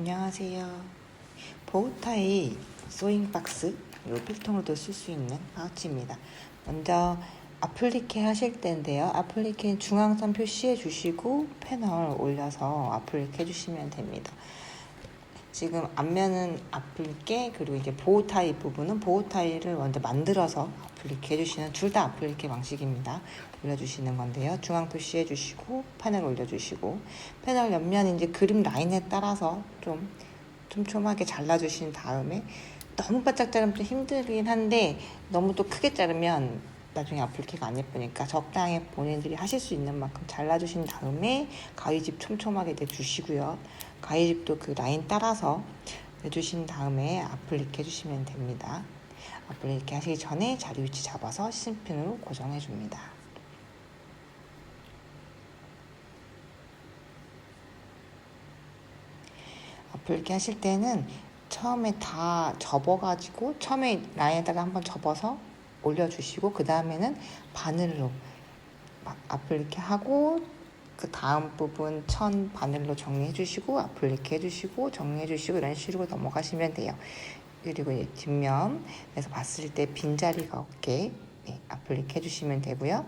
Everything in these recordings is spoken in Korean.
안녕하세요. 보우타이 소잉 박스 요 필통으로도 쓸 수 있는 파우치입니다. 먼저 아플리케 하실 때인데요. 아플리케 중앙선 표시해 주시고 패널 올려서 아플리케 해주시면 됩니다. 지금 앞면은 아플리케 그리고 이제 보호 타입 부분은 보호 타입을 먼저 만들어서 아플리케 해주시는 둘 다 아플리케 방식입니다. 올려주시는 건데요. 중앙 표시해 주시고 패널 올려주시고 패널 옆면 이제 그림 라인에 따라서 좀 촘촘하게 잘라주신 다음에 너무 바짝 자르면 좀 힘들긴 한데 너무 또 크게 자르면 나중에 아플리케가 안 예쁘니까 적당히 본인들이 하실 수 있는 만큼 잘라주신 다음에 가위집 촘촘하게 내주시고요. 가위집도 그 라인 따라서 내주신 다음에 아플리케 해주시면 됩니다. 아플리케 하시기 전에 자리 위치 잡아서 시즌핀으로 고정해 줍니다. 아플리케 하실 때는 처음에 다 접어가지고 처음에 라인에다가 한번 접어서 올려주시고 그 다음에는 바늘로 막 아플리케 하고 그 다음 부분 천 바늘로 정리해 주시고 아플리케 해주시고 정리해 주시고 이런 식으로 넘어가시면 돼요. 그리고 이제 뒷면에서 봤을 때 빈자리가 없게 네, 아플리케 해주시면 되고요.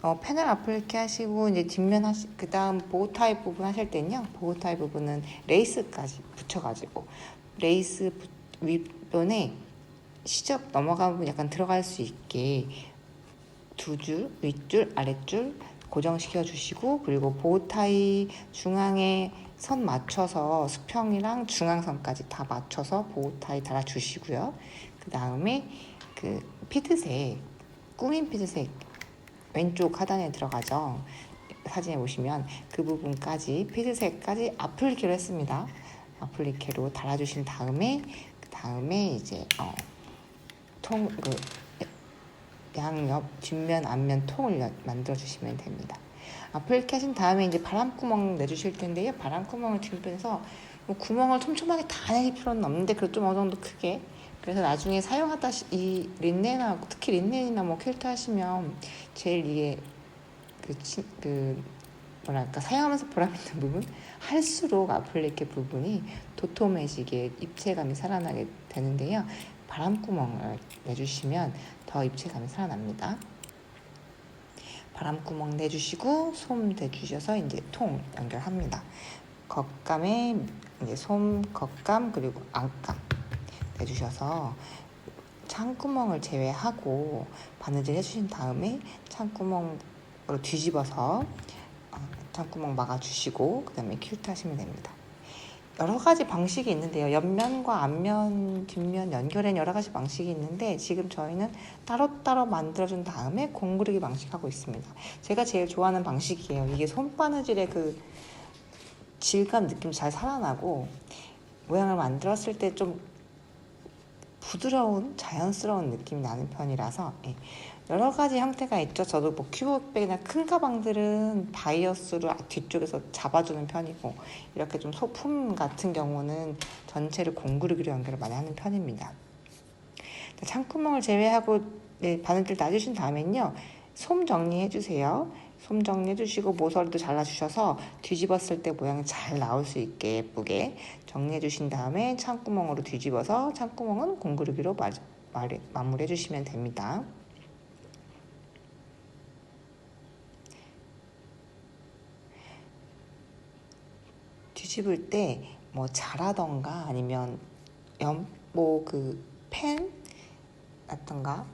어, 패널 아플리케 하시고 이제 뒷면 하시 그 다음 보호 타입 부분 하실 때는요 보호 타입 부분은 레이스까지 붙여가지고 레이스 부- 윗변에 시접 넘어가면 약간 들어갈 수 있게 두 줄 윗줄 아랫줄 고정시켜 주시고 그리고 보호 타입 중앙에 선 맞춰서 수평이랑 중앙선까지 다 맞춰서 보호 타입 달아 주시고요 그 다음에 그 피드색 꾸민 피드색 왼쪽 하단에 들어가죠. 사진에 보시면 그 부분까지 피드색까지 아플리케로 했습니다. 아플리케로 달아주신 다음에 그 다음에 이제 어, 통그 양옆 뒷면 앞면 통을 만들어 주시면 됩니다. 아플리케 하신 다음에 이제 바람구멍 내주실 텐데요. 바람구멍을 뒷면에서 뭐 구멍을 촘촘하게 다 내릴 필요는 없는데 그래도 좀 어느 정도 크게 그래서 나중에 사용하다 시- 이 린넨하고 특히 린넨이나 뭐 퀼트 하시면 제일 이게 그, 치- 그 뭐랄까 사용하면서 보람 있는 부분 할수록 아플리케 부분이 도톰해지게 입체감이 살아나게 되는데요. 바람구멍을 내주시면 더 입체감이 살아납니다. 바람구멍 내주시고 솜 대주셔서 이제 통 연결합니다. 겉감에 이제 솜, 겉감 그리고 안감 내주셔서 창구멍을 제외하고 바느질 해주신 다음에 창구멍으로 뒤집어서 어, 창구멍 막아주시고 그 다음에 퀼트 하시면 됩니다. 여러 가지 방식이 있는데요. 옆면과 앞면, 뒷면 연결엔 여러 가지 방식이 있는데 지금 저희는 따로따로 만들어준 다음에 공구르기 방식 하고 있습니다. 제가 제일 좋아하는 방식이에요. 이게 손바느질의 그 질감 느낌 잘 살아나고 모양을 만들었을 때 좀 부드러운 자연스러운 느낌이 나는 편이라서 예. 여러 가지 형태가 있죠. 저도 뭐 큐브백이나 큰 가방들은 바이어스로 뒤쪽에서 잡아주는 편이고 이렇게 좀 소품 같은 경우는 전체를 공구르기로 연결을 많이 하는 편입니다. 창구멍을 제외하고 네, 바늘들 놔주신 다음엔요. 솜 정리해 주세요. 솜 정리해 주시고 모서리도 잘라 주셔서 뒤집었을 때 모양이 잘 나올 수 있게 예쁘게 정리해 주신 다음에 창구멍으로 뒤집어서 창구멍은 공구르기로 마, 마리, 마무리해 주시면 됩니다. 뒤집을 때 뭐 자라던가 아니면 연뭐그펜 같던가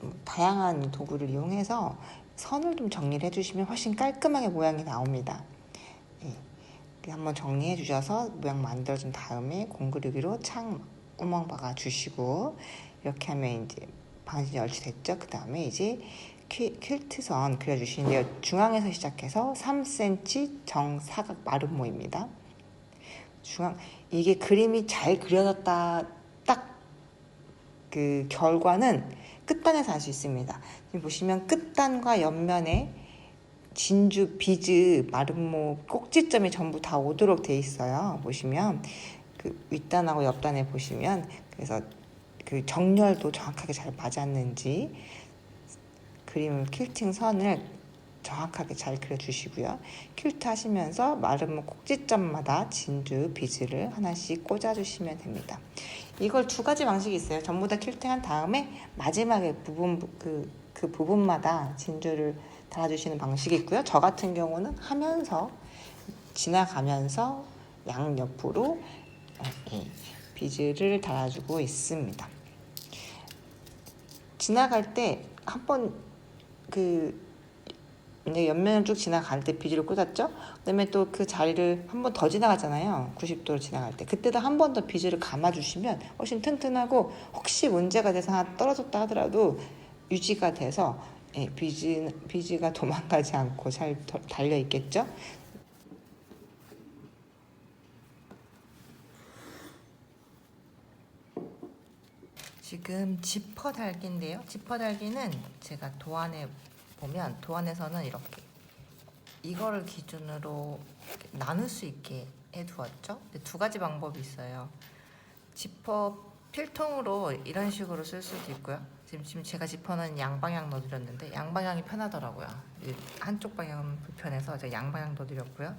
뭐 다양한 도구를 이용해서 선을 좀 정리를 해주시면 훨씬 깔끔하게 모양이 나옵니다. 예. 한번 정리해 주셔서 모양 만들어준 다음에 공구르기로 창 구멍 박아 주시고 이렇게 하면 이제 바느질이 얼추됐죠. 그 다음에 이제 퀼- 퀼트선 그려주시는데요. 중앙에서 시작해서 3cm 정사각 마름 모입니다. 중앙 이게 그림이 잘 그려졌다 딱 그 결과는 끝단에서 알 수 있습니다. 지금 보시면 끝단과 옆면에 진주, 비즈, 마름모 꼭지점이 전부 다 오도록 돼 있어요. 보시면 그 윗단하고 옆단에 보시면 그래서 그 정렬도 정확하게 잘 맞았는지 그림 퀼팅 선을 정확하게 잘 그려주시고요. 퀼트 하시면서 마르면 꼭지점마다 진주 비즈를 하나씩 꽂아주시면 됩니다. 이걸 두 가지 방식이 있어요. 전부 다 퀼팅한 다음에 마지막에 부분 그, 그 부분마다 진주를 달아주시는 방식이 있고요. 저 같은 경우는 하면서 지나가면서 양 옆으로 예, 비즈를 달아주고 있습니다. 지나갈 때 한번 그 이제 옆면을 쭉 지나갈 때 비즈를 꽂았죠. 그다음에 또 그 자리를 한 번 더 지나가잖아요. 90도로 지나갈 때 그때도 한 번 더 비즈를 감아주시면 훨씬 튼튼하고 혹시 문제가 돼서 하나 떨어졌다 하더라도 유지가 돼서 예, 비즈 비즈가 도망가지 않고 잘 달려 있겠죠. 지금 지퍼 달기인데요. 지퍼 달기는 제가 도안에 보면 도안에서는 이렇게 이거를 기준으로 나눌 수 있게 해두었죠. 두 가지 방법이 있어요. 지퍼 필통으로 이런 식으로 쓸 수도 있고요. 지금 지금 제가 지퍼는 양방향 넣어드렸는데 양방향이 편하더라고요. 이 한쪽 방향은 불편해서 제가 양방향 넣어드렸고요.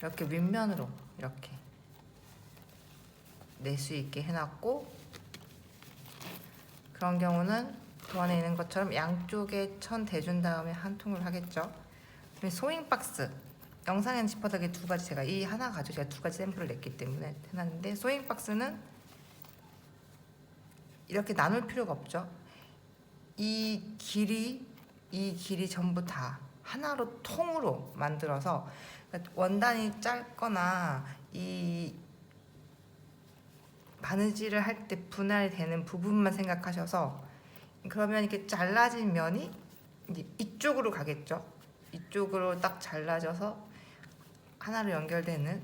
이렇게 윗면으로 이렇게 낼 수 있게 해놨고 그런 경우는 도안에 있는 것처럼 양쪽에 천 대준 다음에 한 통을 하겠죠. 소잉 박스 영상엔 지퍼덕에 두 가지 제가 이 하나 가지고 제가 두 가지 샘플을 냈기 때문에 해놨는데 소잉 박스는 이렇게 나눌 필요가 없죠. 이 길이 이 길이 전부 다 하나로 통으로 만들어서 그러니까 원단이 짧거나 이 바느질을 할 때 분할되는 부분만 생각하셔서 그러면 이렇게 잘라진 면이 이쪽으로 가겠죠. 이쪽으로 딱 잘라져서 하나로 연결되는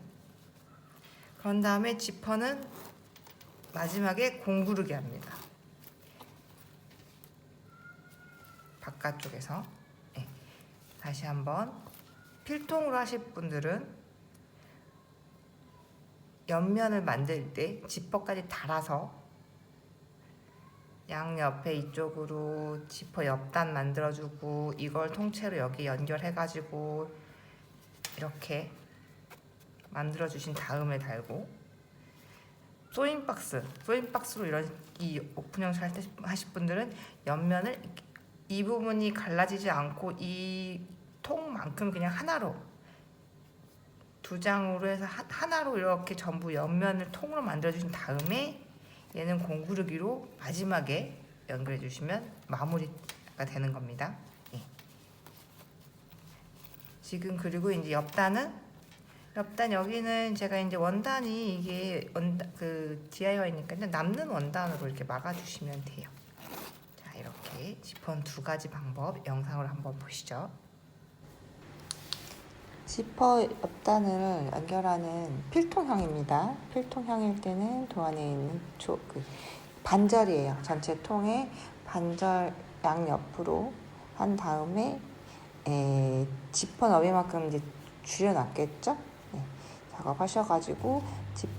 그런 다음에 지퍼는 마지막에 공구르기 합니다. 바깥쪽에서 네. 다시 한번 필통으로 하실 분들은 옆면을 만들 때 지퍼까지 달아서 양 옆에 이쪽으로 지퍼 옆단 만들어주고 이걸 통째로 여기 연결해가지고 이렇게 만들어주신 다음에 달고 소인박스, 소인박스로 이런 이 오픈형 하실 분들은 옆면을 이 부분이 갈라지지 않고 이 통만큼 그냥 하나로 두 장으로 해서 하나로 이렇게 전부 옆면을 통으로 만들어 주신 다음에 얘는 공구르기로 마지막에 연결해 주시면 마무리가 되는 겁니다. 예. 지금 그리고 이제 옆단은 옆단 여기는 제가 이제 원단이 이게 원단 그 DIY니까 남는 원단으로 이렇게 막아주시면 돼요. 자 이렇게 지퍼 두 가지 방법 영상을 한번 보시죠. 지퍼 옆단을 연결하는 필통형입니다. 필통형일 때는 도 안에 있는 조, 그 반절이에요. 전체 통에 반절 양옆으로 한 다음에 에, 지퍼 너비만큼 이제 줄여놨겠죠? 네, 작업하셔가지고 집,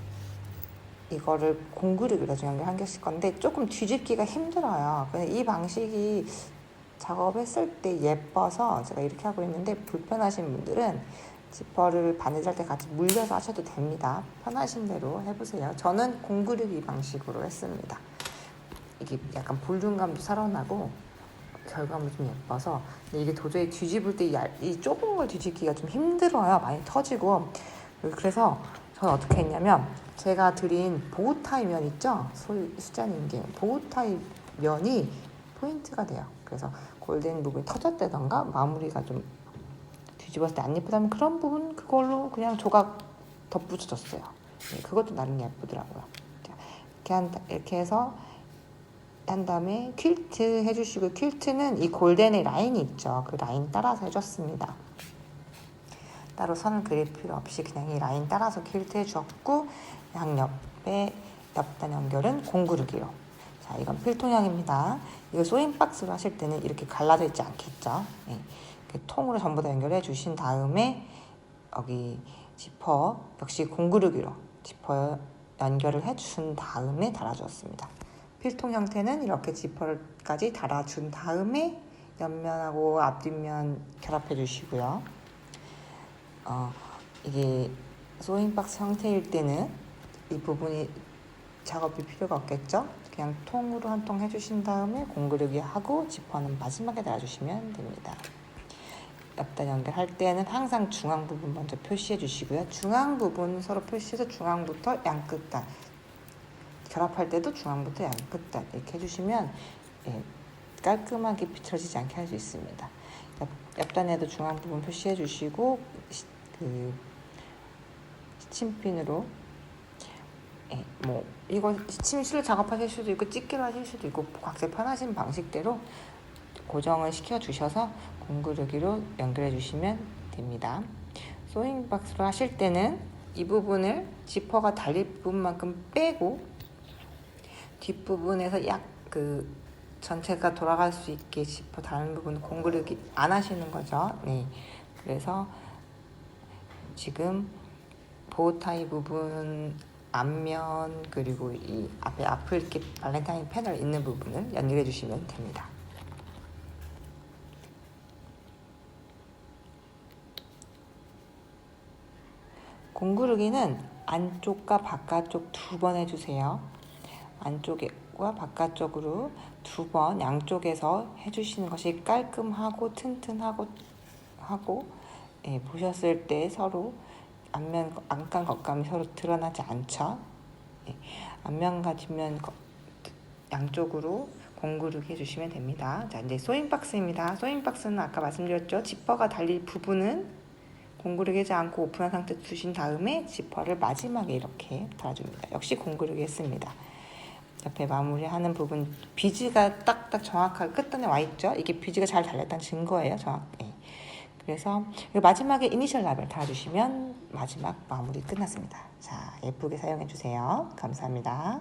이거를 공구르기로 연결 한개씩 건데 조금 뒤집기가 힘들어요. 이 방식이 작업했을 때 예뻐서 제가 이렇게 하고 있는데 불편하신 분들은 지퍼를 바느질 때 같이 물려서 하셔도 됩니다. 편하신 대로 해보세요. 저는 공구르기 방식으로 했습니다. 이게 약간 볼륨감도 살아나고 결과물 좀 예뻐서 근데 이게 도저히 뒤집을 때 이 좁은 걸 뒤집기가 좀 힘들어요. 많이 터지고 그래서 저는 어떻게 했냐면 제가 드린 보호타이 면 있죠? 소유 수자님 게 보호타이 면이 포인트가 돼요. 그래서 골든 부분이 터졌다던가 마무리가 좀 뒤집었을 때 안 예쁘다면 그런 부분 그걸로 그냥 조각 덧붙여줬어요. 네, 그것도 나름 예쁘더라고요. 자, 이렇게 한 이렇게 해서 한 다음에 퀼트 해주시고 퀼트는 이 골덴의 라인이 있죠. 그 라인 따라서 해줬습니다. 따로 선을 그릴 필요 없이 그냥 이 라인 따라서 퀼트 해주었고 양옆에 옆단 연결은 공구르기로 자, 이건 필통형입니다. 이거 소잉 박스로 하실 때는 이렇게 갈라져 있지 않겠죠? 네. 통으로 전부 다 연결해 주신 다음에 여기 지퍼 역시 공구르기로 지퍼 연결을 해 준 다음에 달아주었습니다. 필통 형태는 이렇게 지퍼까지 달아준 다음에 옆면하고 앞뒷면 결합해 주시고요. 어, 이게 소잉 박스 형태일 때는 이 부분이 작업이 필요가 없겠죠? 그냥 통으로 한 통 해주신 다음에 공그르기 하고 지퍼는 마지막에 달아주시면 됩니다. 옆단 연결할 때는 항상 중앙 부분 먼저 표시해 주시고요. 중앙 부분 서로 표시해서 중앙부터 양끝단 결합할 때도 중앙부터 양끝단 이렇게 해주시면 예, 깔끔하게 비틀어지지 않게 할 수 있습니다. 옆, 옆단에도 중앙 부분 표시해 주시고 시- 그 시침핀으로 예, 뭐 이거 시침실로 작업하실 수도 있고 찍기로 하실 수도 있고 각자 편하신 방식대로 고정을 시켜 주셔서 공구르기로 연결해 주시면 됩니다. 소잉 박스로 하실 때는 이 부분을 지퍼가 달릴 부분만큼 빼고 뒷부분에서 약 그 전체가 돌아갈 수 있게 지퍼 다른 부분 공구르기 안 하시는 거죠. 네. 그래서 지금 보호타이 부분 앞면 그리고 이 앞에 앞을 이렇게 발렌타인 패널 있는 부분을 연결해 주시면 됩니다. 공구르기는 안쪽과 바깥쪽 두 번 해주세요. 안쪽과 바깥쪽으로 두 번 양쪽에서 해주시는 것이 깔끔하고 튼튼하고 하고 예, 보셨을 때 서로 앞면 안감 겉감이 서로 드러나지 않죠. 예, 뒷면 거- 양쪽으로 공구르기 해주시면 됩니다. 자 이제 소잉 박스입니다. 소잉 박스는 아까 말씀드렸죠. 지퍼가 달릴 부분은 공구르기 하지 않고 오픈한 상태 두신 다음에 지퍼를 마지막에 이렇게 달아줍니다. 역시 공구르기 했습니다. 옆에 마무리하는 부분 비즈가 딱딱 정확하게 끝단에 와 있죠. 이게 비즈가 잘 달렸다는 증거예요. 정확히. 그래서 마지막에 이니셜 라벨 달아주시면 마지막 마무리 끝났습니다. 자 예쁘게 사용해 주세요. 감사합니다.